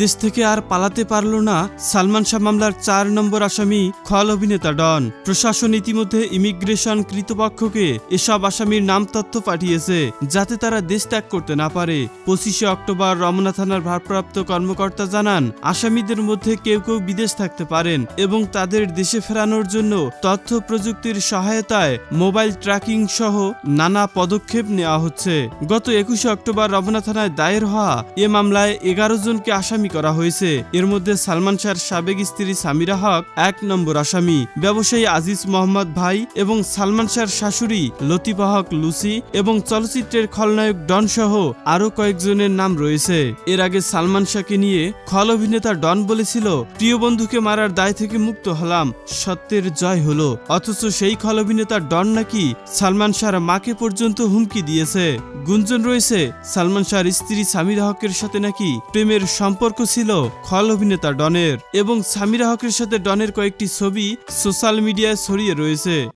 দেশ থেকে আর পালাতে পারল না সালমান শাহ মামলার চার নম্বর আসামি খল অভিনেতা ডন। প্রশাসন ইতিমধ্যে ইমিগ্রেশন কৃতপক্ষকে এসব আসামির নাম তথ্য পাঠিয়েছে, যাতে তারা দেশ ত্যাগ করতে না পারে। পঁচিশে অক্টোবর রমনা থানার ভারপ্রাপ্ত কর্মকর্তা জানান, আসামিদের মধ্যে কেউ কেউ বিদেশ থাকতে পারেন এবং তাদের দেশে ফেরানোর জন্য তথ্য প্রযুক্তির সহায়তায় মোবাইল ট্র্যাকিং সহ নানা পদক্ষেপ নেওয়া হচ্ছে। গত একুশে অক্টোবর রমনা থানায় দায়ের হওয়া এ মামলায় এগারো জনকে আসামি করা হয়েছে। এর মধ্যে সালমান শাহর সাবেক স্ত্রী সামিরা হক এক নম্বর আসামি, ব্যবসায়ী আজিজ মোহাম্মদ ভাই এবং সালমান শাহর শাশুড়ি লতিফা হক লুসি এবং চলচ্চিত্রের খলনায়ক ডন সহ আরও কয়েকজনের নাম রয়েছে। এর আগে সালমান শাহকে নিয়ে খল অভিনেতা ডন বলেছিল, প্রিয় বন্ধুকে মারার দায় থেকে মুক্ত হলাম, সত্যের জয় হলো। অথচ সেই খল অভিনেতা ডন নাকি সালমান শাহর মাকে পর্যন্ত হুমকি দিয়েছে। গুঞ্জন রয়েছে, সালমান শাহর স্ত্রী সামিরা হকের সাথে নাকি প্রেমের সম্পর্ক ছিল খল অভিনেতা ডনের এবং সামিরা হকের সাথে ডনের কয়েকটি ছবি সোশ্যাল মিডিয়ায় ছড়িয়ে রয়েছে।